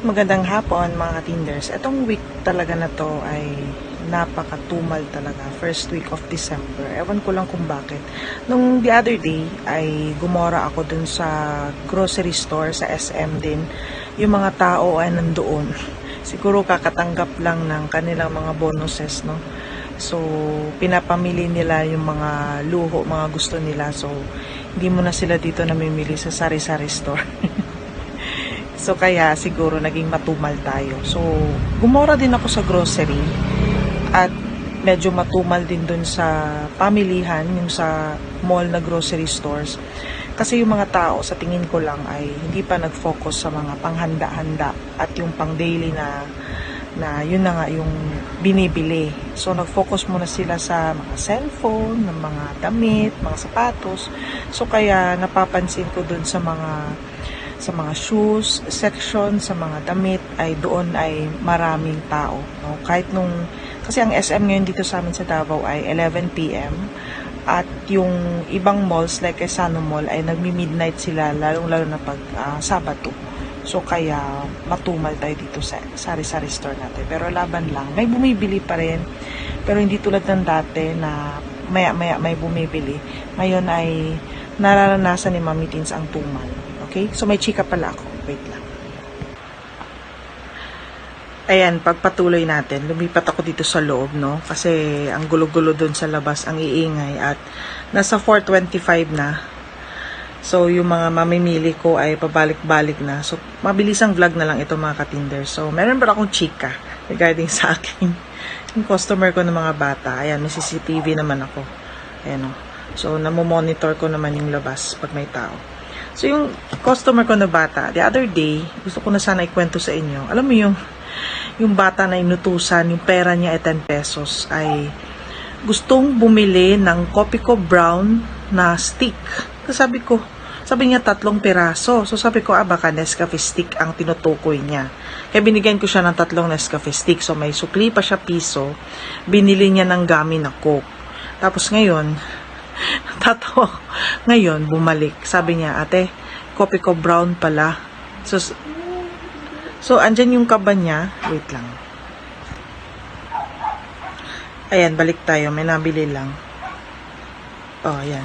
Magandang hapon mga tinders. Itong week talaga na to ay napakatumal talaga. First week of December. Ewan ko lang kung bakit. Nung the other day ay gumora ako dun sa grocery store sa SM din. Yung mga tao ay nandoon. Siguro kakatanggap lang ng kanilang mga bonuses, no? So, pinapamili nila yung mga luho, mga gusto nila. So, hindi mo na sila dito namimili sa sari-sari store. So kaya siguro naging matumal tayo. So gumora din ako sa grocery at medyo matumal din dun sa pamilihan, yung sa mall na grocery stores. Kasi yung mga tao sa tingin ko lang ay hindi pa nag-focus sa mga panghanda-handa at yung pang daily na na yun na nga yung binibili. So nag-focus muna sila sa mga cellphone, ng mga damit, mga sapatos. So kaya napapansin ko dun sa mga sa mga shoes section, sa mga damit, ay doon ay maraming tao. No? Kahit nung, kasi ang SM ngayon dito sa amin sa Davao ay 11 p.m. At yung ibang malls like Quezano Mall ay nagmi-midnight sila, lalong-lalo na pag ah, Sabado. So kaya matumal tayo dito sa sari-sari store natin. Pero laban lang, may bumibili pa rin. Pero hindi tulad ng dati na maya-maya may bumibili. Ngayon ay nararanasan ni Mami Teens ang tumal. Okay? So may chika pala ako. Wait lang. Ayan, pagpatuloy natin, lumipat ako dito sa loob, no? Kasi ang gulo-gulo doon sa labas, ang iingay at nasa 425 na. So, yung mga mamimili ko ay pabalik-balik na. So, mabilisang vlog na lang ito mga katinder. So, meron ba akong chika regarding sa akin? Yung customer ko ng mga bata. Ayan, may CCTV naman ako. Ayan o. So, namomonitor ko naman yung labas pag may tao. So, yung customer ko na bata, the other day, gusto ko na sana ikwento sa inyo. Alam mo yung, yung bata na inutusan, yung pera niya ay 10 pesos, ay gustong bumili ng Copico Brown na stick. So, sabi ko, sabi niya tatlong piraso. So sabi ko, ah, baka Nescafe stick ang tinutukoy niya. Kaya binigyan ko siya ng tatlong Nescafe stick. So may sukli pa siya piso. Binili niya ng gami na Coke. Tapos ngayon, tatawa. ko. Ngayon, bumalik. Sabi niya, ate, kopi ko brown pala. So, so andyan yung kaba niya. Wait lang. Ayan, balik tayo. May nabili lang. Oh, ayan.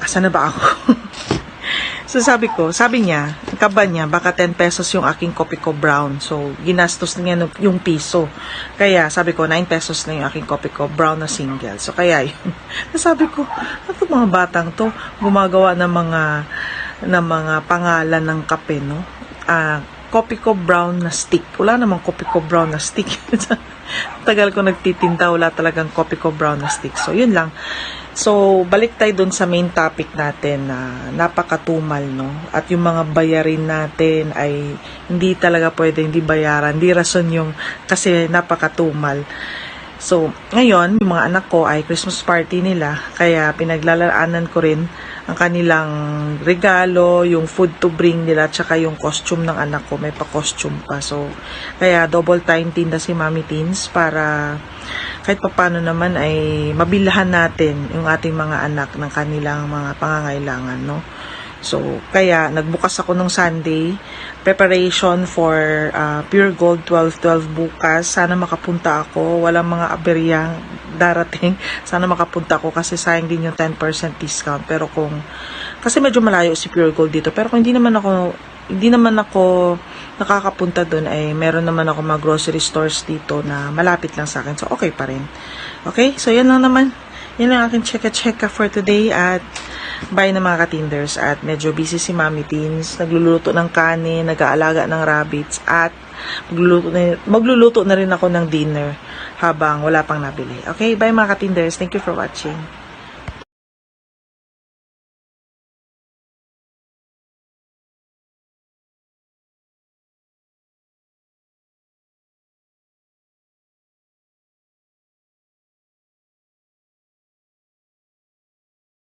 Asa na ba ako? so, sabi ko, sabi niya, kaba niya, baka 10 pesos yung aking kopi ko brown. So, ginastos niya yung piso. Kaya, sabi ko, 9 pesos na yung aking kopi ko brown na single. So, kaya yun. sabi ko, ano mga batang to? Gumagawa ng mga, ng mga pangalan ng kape, no? Ah, kopi ko brown na stick. Wala namang kopi ko brown na stick. Tagal ko nagtitinta, wala talagang kopi ko brown na stick. So, yun lang. So, balik tayo dun sa main topic natin na napakatumal, no? At yung mga bayarin natin ay hindi talaga pwede hindi bayaran. Hindi rason yung kasi napakatumal. So, ngayon, yung mga anak ko ay Christmas party nila. Kaya pinaglalaanan ko rin ang kanilang regalo, yung food to bring nila, tsaka yung costume ng anak ko. May pa-costume pa. So, kaya double time tinda si Mami Teens para kahit papano naman ay mabilhan natin yung ating mga anak ng kanilang mga pangangailangan, no? So, kaya nagbukas ako nung Sunday, preparation for uh, Pure Gold 12-12 bukas. Sana makapunta ako. Walang mga aberyang darating. Sana makapunta ako kasi sayang din yung 10% discount. Pero kung, kasi medyo malayo si Pure Gold dito. Pero kung hindi naman ako, hindi naman ako nakakapunta doon ay meron naman ako mga grocery stores dito na malapit lang sa akin. So, okay pa rin. Okay? So, yan lang naman. Yan lang aking checka-checka for today at bye na mga katinders at medyo busy si Mami Teens. Nagluluto ng kanin, nag-aalaga ng rabbits at magluluto na, magluluto na rin ako ng dinner habang wala pang nabili. Okay? Bye mga katinders. Thank you for watching.